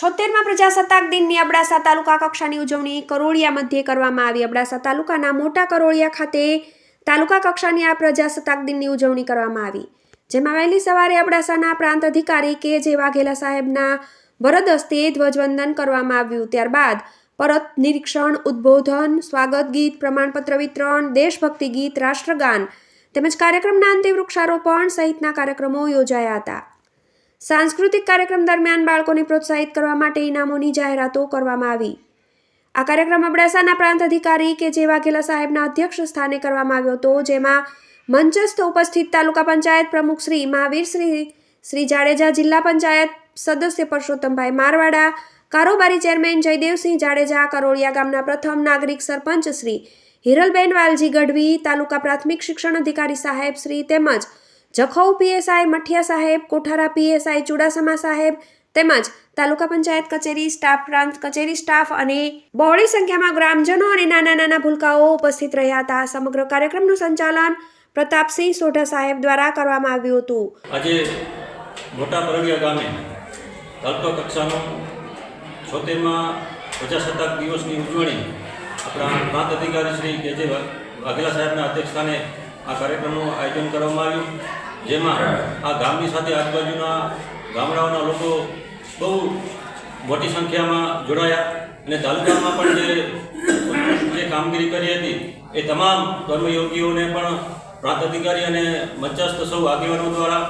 છોતેરમાં પ્રજાસત્તાક દિનની અબડાસા તાલુકા કક્ષાની ઉજવણી કરોળિયા મધ્યે કરવામાં આવી. અબડાસા તાલુકાના મોટા કરોળિયા ખાતે તાલુકા કક્ષાની આ પ્રજાસત્તાક દિનની ઉજવણી કરવામાં આવી. જેમાં વહેલી સવારે અબડાસાના પ્રાંત અધિકારી કે જે વાઘેલા સાહેબના વરદ હસ્તે ધ્વજવંદન કરવામાં આવ્યું. ત્યારબાદ પરત નિરીક્ષણ, ઉદ્બોધન, સ્વાગત ગીત, પ્રમાણપત્ર વિતરણ, દેશભક્તિ ગીત, રાષ્ટ્રગાન તેમજ કાર્યક્રમના અંતે વૃક્ષારોપણ સહિતના કાર્યક્રમો યોજાયા હતા. સાંસ્કૃતિક કાર્યક્રમ દરમિયાન બાળકોને પ્રોત્સાહિત કરવા માટે ઇનામોની જાહેરાતો કરવામાં આવી. આ કાર્યક્રમ અબડાસાના પ્રાંત અધિકારી કે જે વાઘેલા સાહેબના અધ્યક્ષ સ્થાને કરવામાં આવ્યો હતો, જેમાં મંચસ્થ ઉપસ્થિત તાલુકા પંચાયત પ્રમુખ શ્રી મહાવીર શ્રી શ્રી જાડેજા જિલ્લા પંચાયત સદસ્ય પરસોત્તમભાઈ મારવાડા, કારોબારી ચેરમેન જયદેવસિંહ જાડેજા, કરોળિયા ગામના પ્રથમ નાગરિક સરપંચ શ્રી હિરલબેન વાલજી ગઢવી, તાલુકા પ્રાથમિક શિક્ષણ અધિકારી સાહેબ શ્રી તેમજ જખૌ પીએસઆઈ મઠિયા સાહેબ, કોઠારા પીએસઆઈ ચુડાસમા સાહેબ તેમજ તાલુકા પંચાયત કચેરી, સ્ટાફ પ્રાંત કચેરી સ્ટાફ અને બહોળી સંખ્યામાં ગ્રામજનો અને નાના નાના ભૂલકાઓ ઉપસ્થિત રહ્યા હતા. સમગ્ર કાર્યક્રમનું સંચાલન પ્રતાપસિંહ સોઢા સાહેબ દ્વારા કરવામાં આવ્યું હતું. આજે મોટા પરડિયા ગામે તાલુકા કક્ષાનો છોતેરમાં પ્રજાસત્તાક દિવસની ઉજવણી આપણા પ્રાંત અધિકારી શ્રી કેજે વાઘેલા સાહેબના અધ્યક્ષસ્થાને આ કાર્યક્રમનું આયોજન કરવામાં આવ્યું. જેમાં આ ગામની સાથે આજુબાજુના ગામડાઓના લોકો બહુ મોટી સંખ્યામાં જોડાયા અને તાલુકામાં પણ જે કામગીરી કરી હતી, એ તમામ કર્મયોગીઓને પણ પ્રાંત અધિકારી અને મંચસ્થ સૌ આગેવાનો દ્વારા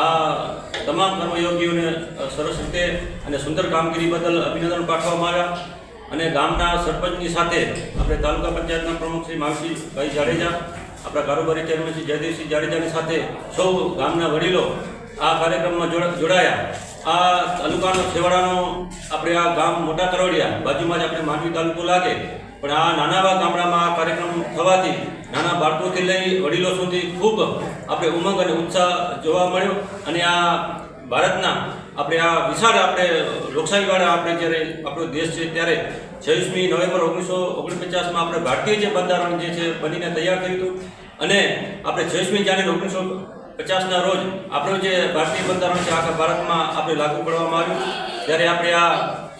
આ તમામ કર્મયોગીઓને સરસ રીતે અને સુંદર કામગીરી બદલ અભિનંદન પાઠવવામાં આવ્યા. અને ગામના સરપંચની સાથે આપણે તાલુકા પંચાયતના પ્રમુખ શ્રી માવજીભાઈ જાડેજા આપણા કારોબારી ચેરમેન જયદેવસિંહ જાડેજાની સાથે સૌ ગામના વડીલો આ કાર્યક્રમમાં જોડા- જોડાયા. આ તાલુકાનો, છેવાડાનો આપણે આ ગામ મોટા કરોડિયા બાજુમાં જ આપણે માંડવી તાલુકો લાગે, પણ આ નાના ગામડામાં આ કાર્યક્રમ થવાથી નાના બાળકોથી લઈ વડીલો સુધી ખૂબ આપણે ઉમંગ અને ઉત્સાહ જોવા મળ્યો. અને આ ભારતના આપણે આ વિશાળ આપણે લોકશાહીવાળા આપણે જ્યારે આપણો દેશ છે ત્યારે છવ્વીસમી નવેમ્બર ઓગણીસો ઓગણપચાસમાં આપણે ભારતીય જે બંધારણ જે છે બનીને તૈયાર થયું હતું. અને આપણે છવ્વીસમી જાન્યુઆરી ઓગણીસો પચાસના રોજ આપણો જે ભારતીય બંધારણ છે આખા ભારતમાં આપણે લાગુ કરવામાં આવ્યું. ત્યારે આપણે આ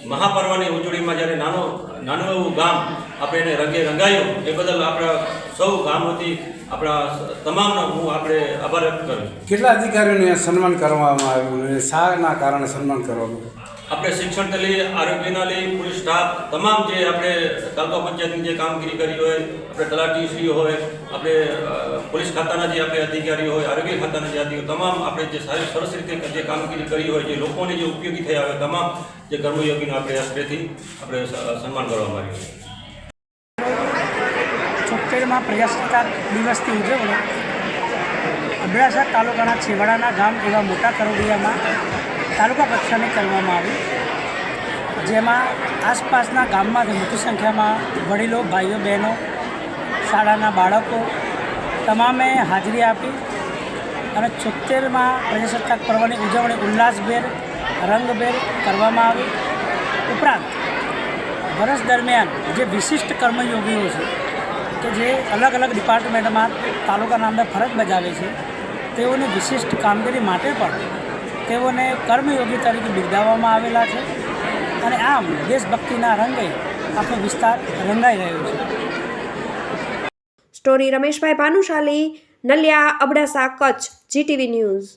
મહાપર્વની ઉજવણીમાં જ્યારે નાનો નાનું એવું ગામ આપણે એને રંગે રંગાયું, એ બદલ આપણા સૌ ગામ વતી આપણા તમામનો હું આપણે આભાર વ્યક્ત કરું કેટલા અધિકારીઓને સન્માન કરવામાં આવ્યું અને શાના કારણે સન્માન કરવામાં આવ્યું? આપણે શિક્ષણ લઈ, આરોગ્યના લઈ પોલીસ સ્ટાફ તમામ જે આપણે તાલુકા પંચાયતની જે કામગીરી કરી હોય, આપણે તલાટીશ્રીઓ હોય, આપણે પોલીસ ખાતાના જે આપણે અધિકારીઓ હોય, આરોગ્ય ખાતાના જે અધિકારી તમામ આપણે જે સારી, સરસ રીતે જે કામગીરી કરી હોય, જે લોકોને જે ઉપયોગી થયા હોય, તમામ જે કર્મયોગીનો આપણે આશ્રયથી આપણે સન્માન કરવામાં આવ્યું છોતેરમાં પ્રજાસત્તાક દિવસની ઉજવણી. અબડાસા તાલુકાના છેવાડાના ગામ એવા મોટા કરોડિયામાં તાલુકા કક્ષાની કરવામાં આવી. જેમાં આસપાસના ગામમાંથી મોટી સંખ્યામાં વડીલો, ભાઈઓ, બહેનો, શાળાના બાળકો તમામે હાજરી આપી અને છોતેરમાં પ્રજાસત્તાક પર્વની ઉજવણી ઉલ્લાસભેર, રંગભેર કરવામાં આવી. ઉપરાંત વર્ષ દરમિયાન જે વિશિષ્ટ કર્મયોગીઓ છે કે જે અલગ અલગ ડિપાર્ટમેન્ટમાં તાલુકાના અંદર ફરજ બજાવે છે, તેઓની વિશિષ્ટ કામગીરી માટે પણ તેઓને કર્મયોગી તરીકે બિરદાવવામાં આવેલા છે. અને આમ દેશભક્તિના રંગે આખો વિસ્તાર રંગાઈ રહ્યો છે. Story Rameshbhai Bhanushali, Naliya Abdasa, Kutch, GTV news.